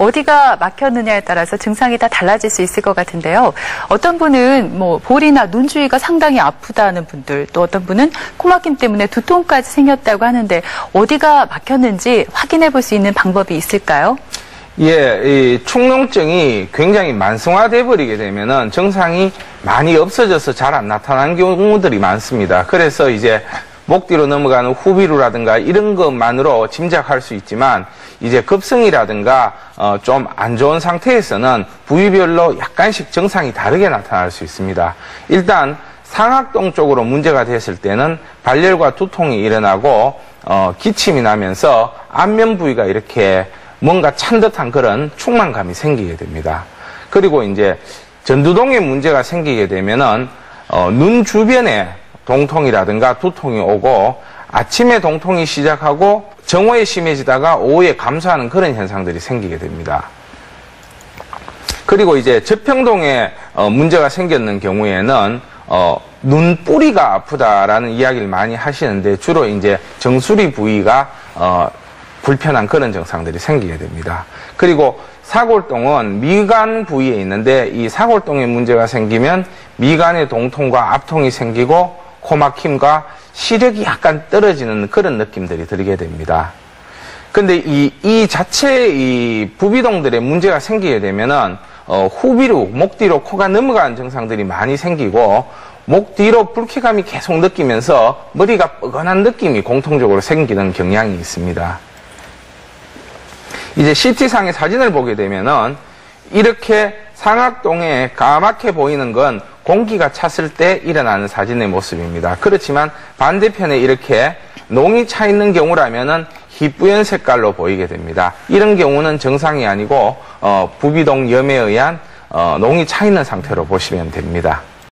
어디가 막혔느냐에 따라서 증상이 다 달라질 수 있을 것 같은데요. 어떤 분은 뭐 볼이나 눈 주위가 상당히 아프다는 분들, 또 어떤 분은 코막힘 때문에 두통까지 생겼다고 하는데 어디가 막혔는지 확인해 볼 수 있는 방법이 있을까요? 예, 이 축농증이 굉장히 만성화돼 버리게 되면은 증상이 많이 없어져서 잘 안 나타나는 경우들이 많습니다. 그래서 이제 목 뒤로 넘어가는 후비루라든가 이런 것만으로 짐작할 수 있지만 이제 급성이라든가 어, 좀 안 좋은 상태에서는 부위별로 약간씩 증상이 다르게 나타날 수 있습니다. 일단 상악동 쪽으로 문제가 됐을 때는 발열과 두통이 일어나고 어, 기침이 나면서 안면 부위가 이렇게 뭔가 찬 듯한 그런 충만감이 생기게 됩니다. 그리고 이제 전두동에 문제가 생기게 되면은 어, 눈 주변에 동통이라든가 두통이 오고 아침에 동통이 시작하고 정오에 심해지다가 오후에 감소하는 그런 현상들이 생기게 됩니다. 그리고 이제 저평동에 어, 문제가 생겼는 경우에는 어, 눈뿌리가 아프다라는 이야기를 많이 하시는데 주로 이제 정수리 부위가 어, 불편한 그런 증상들이 생기게 됩니다. 그리고 사골동은 미간 부위에 있는데 이 사골동에 문제가 생기면 미간의 동통과 압통이 생기고 코막힘과 시력이 약간 떨어지는 그런 느낌들이 들게 됩니다. 근데 이, 이 자체 이 부비동들의 문제가 생기게 되면은 어, 후비로, 목 뒤로 코가 넘어가는 증상들이 많이 생기고 목 뒤로 불쾌감이 계속 느끼면서 머리가 뻐근한 느낌이 공통적으로 생기는 경향이 있습니다. 이제 CT상의 사진을 보게 되면은 이렇게 상악동에 까맣게 보이는 건 공기가 찼을 때 일어나는 사진의 모습입니다. 그렇지만 반대편에 이렇게 농이 차 있는 경우라면은 희뿌연 색깔로 보이게 됩니다. 이런 경우는 정상이 아니고 어, 부비동 염에 의한 어, 농이 차 있는 상태로 보시면 됩니다.